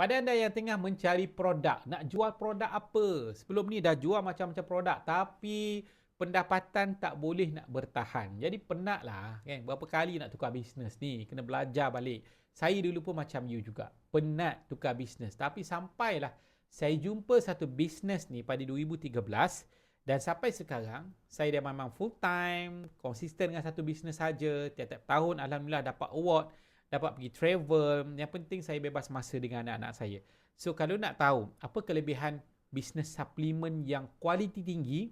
Pada anda yang tengah mencari produk, nak jual produk apa? Sebelum ni dah jual macam-macam produk tapi pendapatan tak boleh nak bertahan. Jadi penat lah kan? Berapa kali nak tukar bisnes ni? Kena belajar balik. Saya dulu pun macam you juga. Penat tukar bisnes. Tapi sampailah saya jumpa satu bisnes ni pada 2013 dan sampai sekarang saya dah memang full time, konsisten dengan satu bisnes saja. Tiap-tiap tahun Alhamdulillah dapat award dapat pergi travel. Yang penting saya bebas masa dengan anak-anak saya. So kalau nak tahu apa kelebihan bisnes suplemen yang kualiti tinggi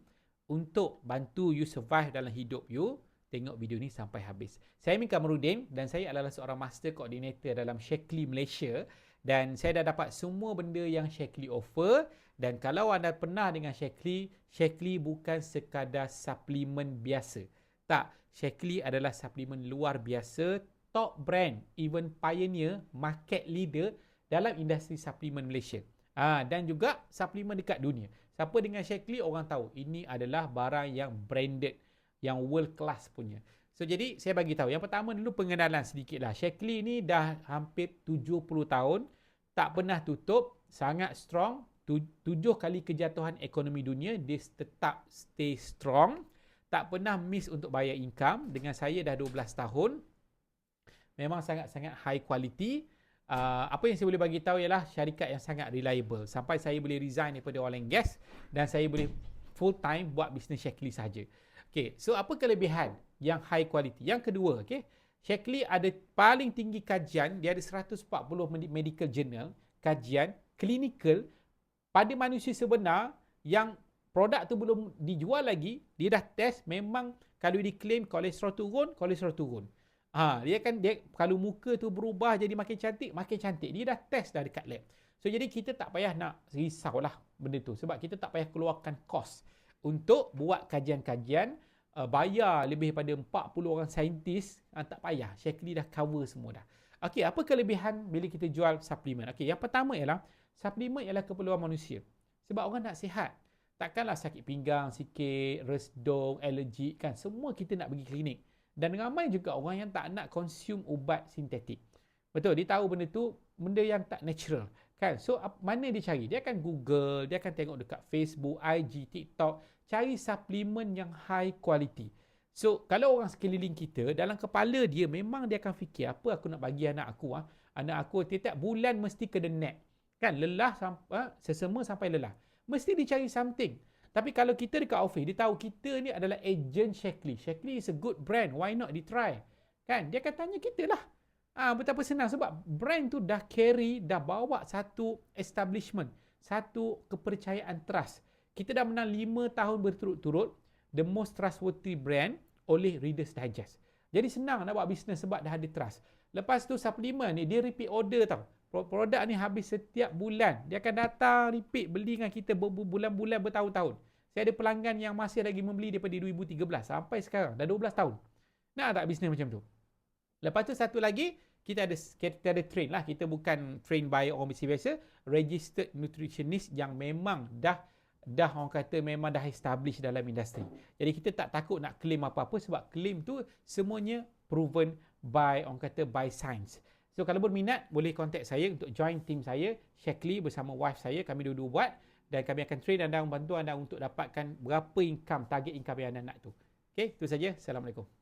untuk bantu you survive dalam hidup you, tengok video ni sampai habis. Saya Min Kamarudin dan saya adalah seorang master coordinator dalam Shakely Malaysia dan saya dah dapat semua benda yang Shakely offer dan kalau anda pernah dengan Shakely, Shakely bukan sekadar suplemen biasa. Tak, Shakely adalah suplemen luar biasa top brand, even pioneer, market leader dalam industri suplemen Malaysia. Ha, dan juga suplemen dekat dunia. Siapa dengan Shakely orang tahu ini adalah barang yang branded, yang world class punya. So jadi saya bagi tahu. Yang pertama dulu pengenalan sedikit lah. Shakely ni dah hampir 70 tahun, tak pernah tutup, sangat strong. Tujuh kali kejatuhan ekonomi dunia, dia tetap stay strong. Tak pernah miss untuk bayar income. Dengan saya dah 12 tahun, memang sangat-sangat high quality. Uh, apa yang saya boleh bagi tahu ialah syarikat yang sangat reliable. Sampai saya boleh resign daripada oil and gas dan saya boleh full time buat bisnes Shakely saja. Okay, so apa kelebihan yang high quality? Yang kedua, okay, Shakely ada paling tinggi kajian, dia ada 140 medical journal, kajian klinikal pada manusia sebenar yang produk tu belum dijual lagi, dia dah test memang kalau diklaim kolesterol turun, kolesterol turun. Ha, dia kan dia kalau muka tu berubah jadi makin cantik, makin cantik. Dia dah test dah dekat lab. So jadi kita tak payah nak risaulah benda tu sebab kita tak payah keluarkan kos untuk buat kajian-kajian uh, bayar lebih daripada 40 orang saintis uh, tak payah. Shakely dah cover semua dah. Okey, apa kelebihan bila kita jual suplemen? Okey, yang pertama ialah suplemen ialah keperluan manusia. Sebab orang nak sihat. Takkanlah sakit pinggang sikit, resdung, alergi kan. Semua kita nak pergi klinik. Dan ramai juga orang yang tak nak consume ubat sintetik. Betul, dia tahu benda tu benda yang tak natural. Kan? So, mana dia cari? Dia akan Google, dia akan tengok dekat Facebook, IG, TikTok. Cari suplemen yang high quality. So, kalau orang sekeliling kita, dalam kepala dia memang dia akan fikir, apa aku nak bagi anak aku? Ah? Anak aku tiap-tiap bulan mesti kena nap. Kan? Lelah, sampai, ah, sesama sampai lelah. Mesti dia cari something. Tapi kalau kita dekat office, dia tahu kita ni adalah agent Shakely. Shakely is a good brand. Why not di try? Kan? Dia akan tanya kita lah. Ah, betapa senang sebab brand tu dah carry, dah bawa satu establishment, satu kepercayaan trust. Kita dah menang 5 tahun berturut-turut the most trustworthy brand oleh Reader's Digest. Jadi senang nak buat bisnes sebab dah ada trust. Lepas tu suplemen ni dia repeat order tau. Produk ni habis setiap bulan. Dia akan datang repeat beli dengan kita berbulan-bulan bertahun-tahun. Saya ada pelanggan yang masih lagi membeli daripada 2013 sampai sekarang. Dah 12 tahun. Nak tak bisnes macam tu? Lepas tu satu lagi, kita ada kita ada train lah. Kita bukan train by orang biasa-biasa. Registered nutritionist yang memang dah dah orang kata memang dah establish dalam industri. Jadi kita tak takut nak claim apa-apa sebab claim tu semuanya proven by orang kata by science. So kalau berminat boleh contact saya untuk join team saya Shakely bersama wife saya kami dua-dua buat dan kami akan train anda membantu anda untuk dapatkan berapa income target income yang anda nak tu. Okey, itu saja. Assalamualaikum.